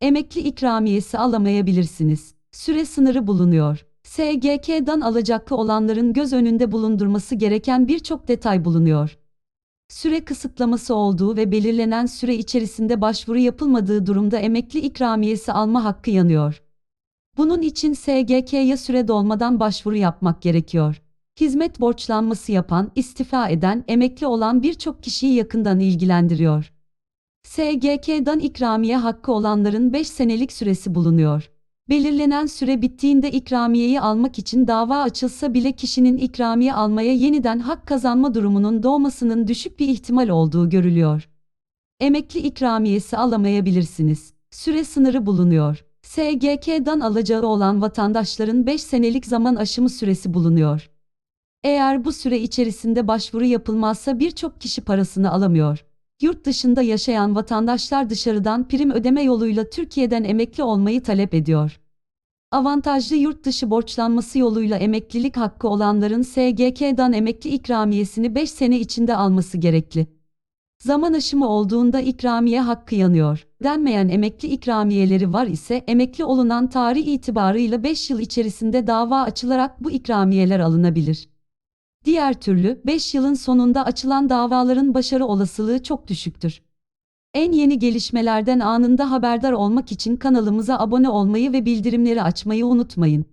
emekli ikramiyesi alamayabilirsiniz. Süre sınırı bulunuyor. SGK'dan alacaklı olanların göz önünde bulundurması gereken birçok detay bulunuyor. Süre kısıtlaması olduğu ve belirlenen süre içerisinde başvuru yapılmadığı durumda emekli ikramiyesi alma hakkı yanıyor. Bunun için SGK'ya süre dolmadan başvuru yapmak gerekiyor. Hizmet borçlanması yapan, istifa eden, emekli olan birçok kişiyi yakından ilgilendiriyor. SGK'dan ikramiye hakkı olanların 5 senelik süresi bulunuyor. Belirlenen süre bittiğinde ikramiyeyi almak için dava açılsa bile kişinin ikramiye almaya yeniden hak kazanma durumunun doğmasının düşük bir ihtimal olduğu görülüyor. Emekli ikramiyesi alamayabilirsiniz. Süre sınırı bulunuyor. SGK'dan alacağı olan vatandaşların 5 senelik zaman aşımı süresi bulunuyor. Eğer bu süre içerisinde başvuru yapılmazsa birçok kişi parasını alamıyor. Yurt dışında yaşayan vatandaşlar dışarıdan prim ödeme yoluyla Türkiye'den emekli olmayı talep ediyor. Avantajlı yurt dışı borçlanması yoluyla emeklilik hakkı olanların SGK'dan emekli ikramiyesini 5 sene içinde alması gerekli. Zaman aşımı olduğunda ikramiye hakkı yanıyor. Denmeyen emekli ikramiyeleri var ise emekli olunan tarih itibarıyla 5 yıl içerisinde dava açılarak bu ikramiyeler alınabilir. Diğer türlü 5 yılın sonunda açılan davaların başarı olasılığı çok düşüktür. En yeni gelişmelerden anında haberdar olmak için kanalımıza abone olmayı ve bildirimleri açmayı unutmayın.